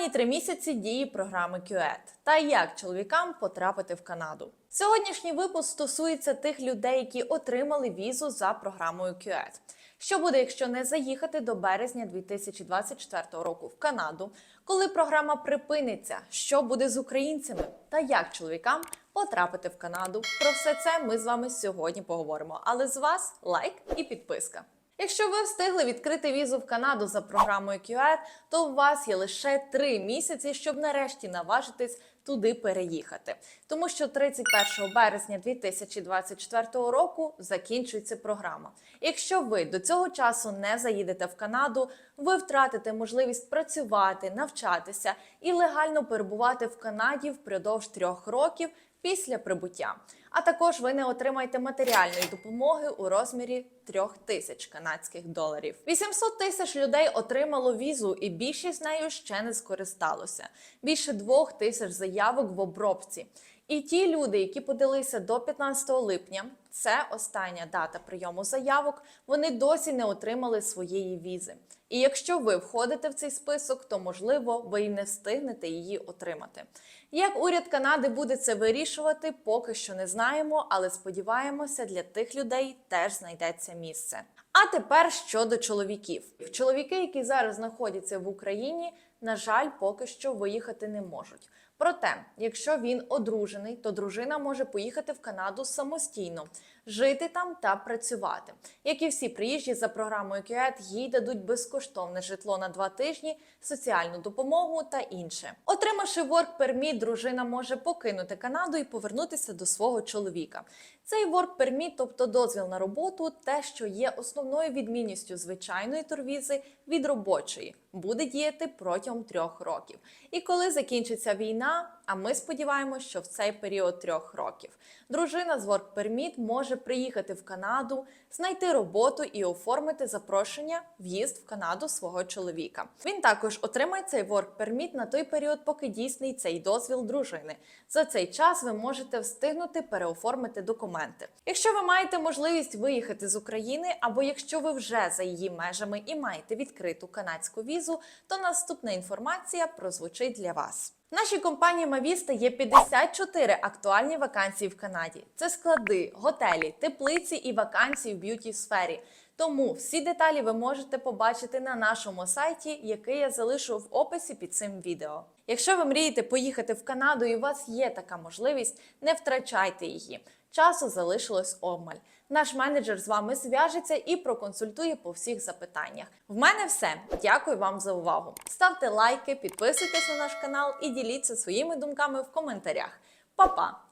Останні три місяці дії програми QED та як чоловікам потрапити в Канаду. Сьогоднішній випуск стосується тих людей, які отримали візу за програмою QED. Що буде, якщо не заїхати до березня 2024 року в Канаду, коли програма припиниться? Що буде з українцями? Та як чоловікам потрапити в Канаду? Про все це ми з вами сьогодні поговоримо. Але з вас лайк і підписка. Якщо ви встигли відкрити візу в Канаду за програмою QED, то у вас є лише три місяці, щоб нарешті наважитись туди переїхати. Тому що 31 березня 2024 року закінчується програма. Якщо ви до цього часу не заїдете в Канаду, ви втратите можливість працювати, навчатися і легально перебувати в Канаді впродовж трьох років після прибуття. А також ви не отримаєте матеріальної допомоги у розмірі трьох тисяч канадських доларів. 800 тисяч людей отримало візу, і більшість з нею ще не скористалося. Більше двох тисяч заявок в обробці. І ті люди, які подалися до 15 липня, це остання дата прийому заявок. Вони досі не отримали своєї візи. І якщо ви входите в цей список, то можливо ви й не встигнете її отримати. Як уряд Канади буде це вирішувати, поки що не знаємо, але сподіваємося, для тих людей теж знайдеться місце. А тепер щодо чоловіків, чоловіки, які зараз знаходяться в Україні, на жаль, поки що виїхати не можуть. Проте, якщо він одружений, то дружина може поїхати в Канаду самостійно, жити там та працювати. Як і всі приїжджі за програмою QED, їй дадуть безкоштовне житло на два тижні, соціальну допомогу та інше. Отримавши work permit, дружина може покинути Канаду і повернутися до свого чоловіка. Цей work permit, тобто дозвіл на роботу, те, що є основною відмінністю звичайної турвізи від робочої, буде діяти протягом трьох років. І коли закінчиться війна, а ми сподіваємося, що в цей період трьох років дружина з work permit може приїхати в Канаду, знайти роботу і оформити запрошення в'їзд в Канаду свого чоловіка. Він також отримає цей work permit на той період, поки дійсний цей дозвіл дружини. За цей час ви можете встигнути переоформити документи. Якщо ви маєте можливість виїхати з України, або якщо ви вже за її межами і маєте відкриту канадську візу, то наступна інформація прозвучить для вас. В нашій компанії Мавіста є 54 актуальні вакансії в Канаді. Це склади, готелі, теплиці і вакансії в б'юті сфері. Тому всі деталі ви можете побачити на нашому сайті, який я залишу в описі під цим відео. Якщо ви мрієте поїхати в Канаду і у вас є така можливість, не втрачайте її. Часу залишилось обмаль. Наш менеджер з вами зв'яжеться і проконсультує по всіх запитаннях. В мене все. Дякую вам за увагу. Ставте лайки, підписуйтесь на наш канал і діліться своїми думками в коментарях. Па-па!